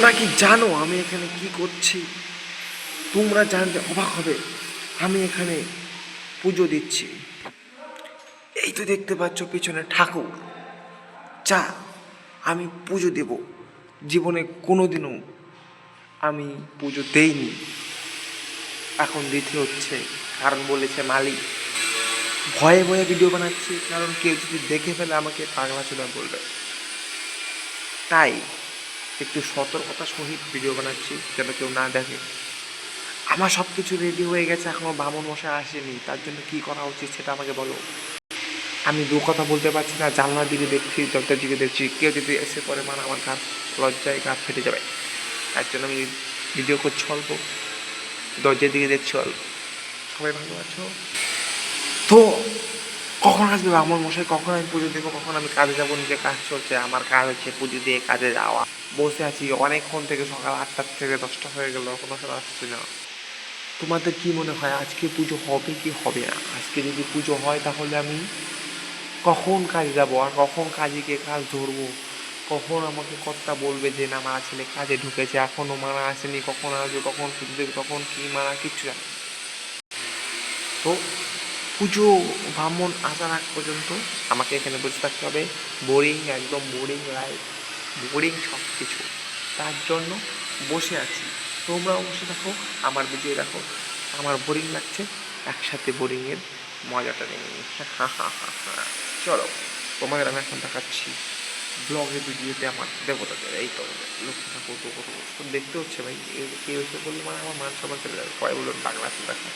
তোমরা কি জানো আমি এখানে কি করছি? তোমরা জানতে অবাক হবে, আমি এখানে পুজো দিচ্ছি। এই তো দেখতে পাচ্ছ পিছনে ঠাকুর। যা, আমি পুজো দেব। জীবনে কোনোদিনও আমি পুজো দেইনি। এখন দিতে হচ্ছে, কারণ বলেছে মালিক। ভয়ে ভয়ে ভিডিও বানাচ্ছি, কারণ কেউ যদি দেখে ফেলে, আমাকে পাগলা চোদা বলবে। তাই একটু সতর্কতা সহিত ভিডিও বানাচ্ছি, যেন কেউ না দেখে। আমার সব কিছু রেডি হয়ে গেছে এখনও বামন মশাই আসেনি, তার জন্য কি করা উচিত সেটা আমাকে বলো। আমি দু কথা বলতে পারছি না জানলার দিকে দেখছি, দরজার দিকে দেখছি, কেউ যদি এসে পরে মানে আমার গাছ লজ্জায় গাছ ফেটে যাবে। তার জন্য আমি ভিডিও করছি অল্প। দরজার দিকে দেখছি অল্প। সবাই ভালো আছো? তো, কখন আসবে আমার মশাই? কখন আমি পুজো দেবো? কখন আমি কাজে যাব? নিজে কাজ চলছে, আমার কাজ হচ্ছে পুজো দিয়ে কাজে যাওয়া। বসে আছি, অনেকক্ষণ থেকে সকাল আটটার থেকে দশটা হয়ে গেল কোনো সময় আসছি না। তোমাদের কি মনে হয়, আজকে পুজো হবে কি হবে না? আজকে যদি পুজো হয়, তাহলে আমি কখন কাজে যাব? আর কখন কাজে গিয়ে কাজ ধরবো? কখন আমাকে কর্তা বলবে যে, না মারা ছেলে কাজে ঢুকেছে এখনও মারা আসেনি, কখন আসবে, কখন পুজো দেবে, কখন কি মারা কিচ্ছু না। তো পুজো, ব্রাহ্মণ আসার আগ পর্যন্ত আমাকে এখানে বসে থাকতে হবে। বোরিং একদম বোরিং লাইফ বোরিং সব কিছু তার জন্য বসে আছি। তোমরাও বসে থাকো, আমার ভিডিও দেখো। আমার বোরিং লাগছে, একসাথে বোরিংয়ের মজাটা নিই। চলো, তোমাদের আমি এখন দেখাচ্ছি ব্লগের ভিডিওতে আমার দেবতাদের। এই তো, লক্ষ্মী ঠাকুর তো কত দেখতে হচ্ছে ভাই, এ- এসে বললে মানে আমার মান সম্মান চলে যাবে। কয় বলুন বাংলা দেখা